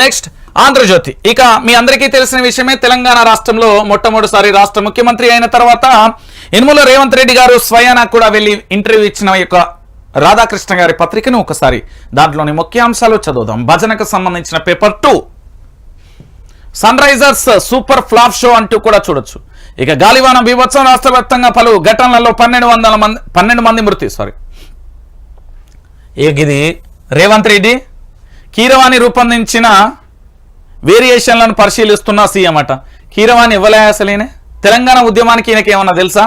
Next Andhra Jyothi. ఇక మీ అందరికీ తెలిసిన విషయమే తెలంగాణ రాష్ట్రంలో మొట్టమొదటిసారి రాష్ట్ర ముఖ్యమంత్రి అయిన తర్వాత ఇనుముల రేవంత్ రెడ్డి గారు స్వయానా కూడా వెళ్ళి ఇంటర్వ్యూ ఇచ్చిన యొక్క రాధాకృష్ణ గారి పత్రికను ఒకసారి దాంట్లోని ముఖ్యాంశాలు చదువుదాం. భజనకు సంబంధించిన paper two. Sunrisers super flop show అంటూ కూడా చూడొచ్చు. ఇక గాలివాన బీభత్సం రాష్ట్ర వ్యాప్తంగా పలు ఘటనలలో పన్నెండు వందల మంది పన్నెండు మంది మృతి సారీ. ఇది రేవంత్ రెడ్డి కీరవాణి రూపొందించిన వేరియేషన్లను పరిశీలిస్తున్న సీఎం అట. కీరవాణి ఇవ్వలే అసలేనే? తెలంగాణ ఉద్యమానికి ఈయనకి ఏమన్నా తెలుసా?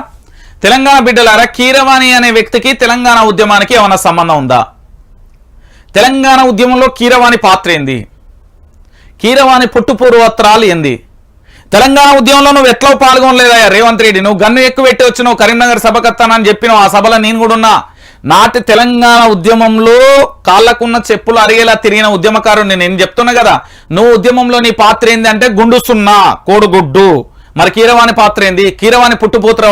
తెలంగాణ బిడ్డలారా కీరవాణి అనే వ్యక్తికి తెలంగాణ ఉద్యమానికి ఏమన్నా సంబంధం ఉందా? తెలంగాణ ఉద్యమంలో కీరవాణి పాత్ర ఏంది? కీరవాణి పుట్టుపూర్వత్రాలు ఏంది? తెలంగాణ ఉద్యమంలో నువ్వు ఎట్లా పాల్గొనలేదా రేవంత్ రెడ్డి? నువ్వు గన్ను ఎక్కువ పెట్టి వచ్చినావు కరీంనగర్ సభకత్తానని చెప్పినావు. ఆ సభలో నేను కూడా ఉన్నా. నాటి తెలంగాణ ఉద్యమంలో కాళ్ళకున్న చెప్పులు అరిగేలా తిరిగిన ఉద్యమకారుని నేను చెప్తున్నా కదా? నువ్వు ఉద్యమంలో నీ పాత్ర ఏంటంటే అంటే గుండు సున్నా కోడుగుడ్డు. మరి కీరవాణి పాత్ర ఏంది? కీరవాణి పుట్టుపూత్ర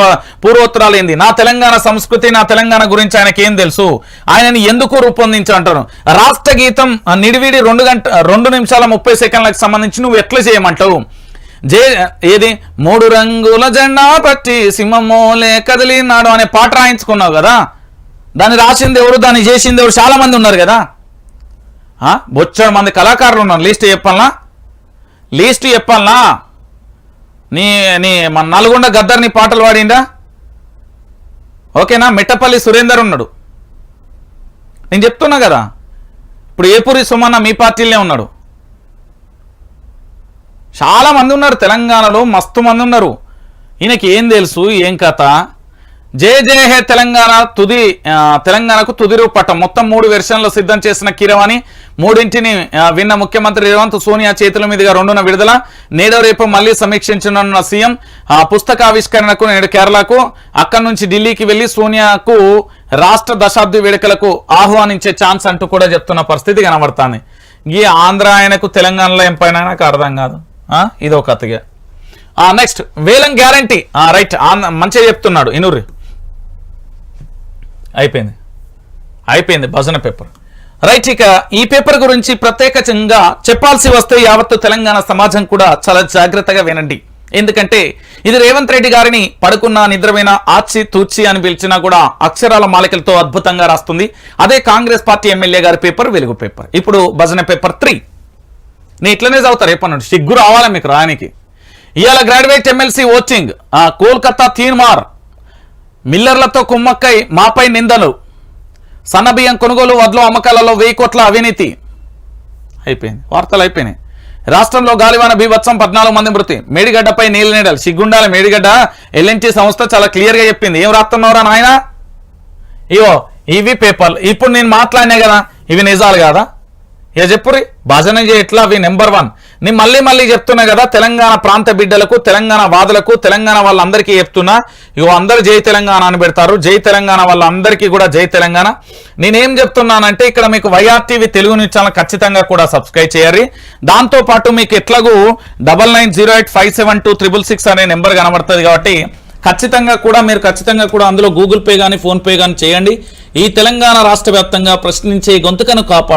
పూర్వోత్తరాలు ఏంది? నా తెలంగాణ సంస్కృతి నా తెలంగాణ గురించి ఆయనకి ఏం తెలుసు? ఆయనని ఎందుకు రూపొందించంటారు రాష్ట్ర గీతం నిడివిడి రెండు గంట రెండు నిమిషాల ముప్పై సెకండ్లకు సంబంధించి నువ్వు ఎట్లా చేయమంటావు? జే ఏది? మూడు రంగుల జెండా పట్టి సింహమోలే కదిలినాడు అనే పాట రాయించుకున్నావు కదా? దాన్ని రాసింది ఎవరు దాన్ని చేసింది ఎవరు? చాలా మంది ఉన్నారు కదా. బొచ్చడు మంది కళాకారులు ఉన్నారు. లిస్ట్ చెప్పాలనా? లిస్ట్ చెప్పాలనా? నీ నీ మన నల్గొండ గద్దర్ నీ పాటలు పాడిండా? ఓకేనా? మిట్టపల్లి సురేందర్ ఉన్నాడు. నేను చెప్తున్నా కదా. ఇప్పుడు ఏపూరి సుమన్న మీ పార్టీలోనే ఉన్నాడు. చాలా మంది ఉన్నారు. తెలంగాణలో మస్తు మంది ఉన్నారు. ఈయనకి ఏం తెలుసు? ఏం కథ? జయ జయ హే తెలంగాణ తుది తెలంగాణకు తుది రూపటం. మొత్తం మూడు వెర్షన్లు సిద్ధం చేసిన కీరవాణి మూడింటిని విన్న ముఖ్యమంత్రి రేవంత్ సోనియా చేతుల మీదుగా రెండున విడుదల. నేడు రేపు మళ్ళీ సమీక్షించనున్న సీఎం ఆ పుస్తకావిష్కరణకు నేడు కేరళకు అక్కడి నుంచి ఢిల్లీకి వెళ్ళి సోనియాకు రాష్ట్ర దశాబ్ది వేడుకలకు ఆహ్వానించే ఛాన్స్ అంటూ కూడా చెప్తున్న పరిస్థితి కనబడుతుంది. ఈ ఆంధ్ర ఆయనకు తెలంగాణలో ఏం పైన నాకు అర్థం కాదు. ఆ, ఇదో కథగా. నెక్స్ట్ వేలం గ్యారంటీ. రైట్ మంచిగా చెప్తున్నాడు. ఇనూరి అయిపోయింది. అయిపోయింది భజన పేపర్. రైట్ ఇక ఈ పేపర్ గురించి ప్రత్యేకంగా చెప్పాల్సి వస్తే యావత్తు తెలంగాణ సమాజం కూడా చాలా జాగ్రత్తగా వినండి. ఎందుకంటే ఇది రేవంత్ రెడ్డి గారిని పడుకున్న నిద్రమైన ఆచి తూచి అని పిలిచినా కూడా అక్షరాల మాలికలతో అద్భుతంగా రాస్తుంది. అదే కాంగ్రెస్ పార్టీ ఎమ్మెల్యే గారి పేపర్ వెలుగు పేపర్. ఇప్పుడు భజన పేపర్ త్రీ. నేను ఇట్లనే చదువుతా రేపటి నుండి సిగ్గు రావాలా మీకు రానికి ఇవాళ graduate MLC vouching Kolkata Teenmar. మిల్లర్లతో కుమ్మక్కై మాపై నిందలు. సన్నబియ్యం కొనుగోలు వడ్లు అమ్మకాలలో వెయ్యి కోట్ల అవినీతి. అయిపోయింది. వార్తలు అయిపోయినాయి. రాష్ట్రంలో గాలివాన బీభత్సం పద్నాలుగు మంది మృతి. మేడిగడ్డపై నీళ్ళ నీడలు. సిగ్గుండాల మేడిగడ్డ. ఎల్ఎన్టీ సంస్థ చాలా క్లియర్గా చెప్పింది. ఏం రాస్తున్నావురా నాయన? ఇవో ఇవి పేపర్లు. ఇప్పుడు నేను మాట్లాడినా కదా? ఇవి నిజాలు కాదా? ఇక చెప్పురి భజన చేయట్లా అవి? నెంబర్ వన్ నేను మళ్ళీ మళ్ళీ చెప్తున్నా కదా తెలంగాణ ప్రాంత బిడ్డలకు తెలంగాణ వాదులకు తెలంగాణ వాళ్ళందరికీ చెప్తున్నా. ఇగో అందరు జై తెలంగాణ అని పెడతారు. జై తెలంగాణ వాళ్ళందరికీ కూడా జై తెలంగాణ. నేనేం చెప్తున్నానంటే ఇక్కడ మీకు వైఆర్టీవీ తెలుగు న్యూస్ ఛానల్ ఖచ్చితంగా కూడా సబ్స్క్రైబ్ చేయాలి. దాంతో పాటు మీకు ఎట్లాగూ double nine zero eight five seven two triple six అనే నెంబర్ కనబడుతుంది కాబట్టి ఖచ్చితంగా కూడా మీరు ఖచ్చితంగా కూడా అందులో గూగుల్ పే కానీ ఫోన్పే కానీ చేయండి. ఈ తెలంగాణ రాష్ట్ర వ్యాప్తంగా ప్రశ్నించే గొంతుకను కాపాడు.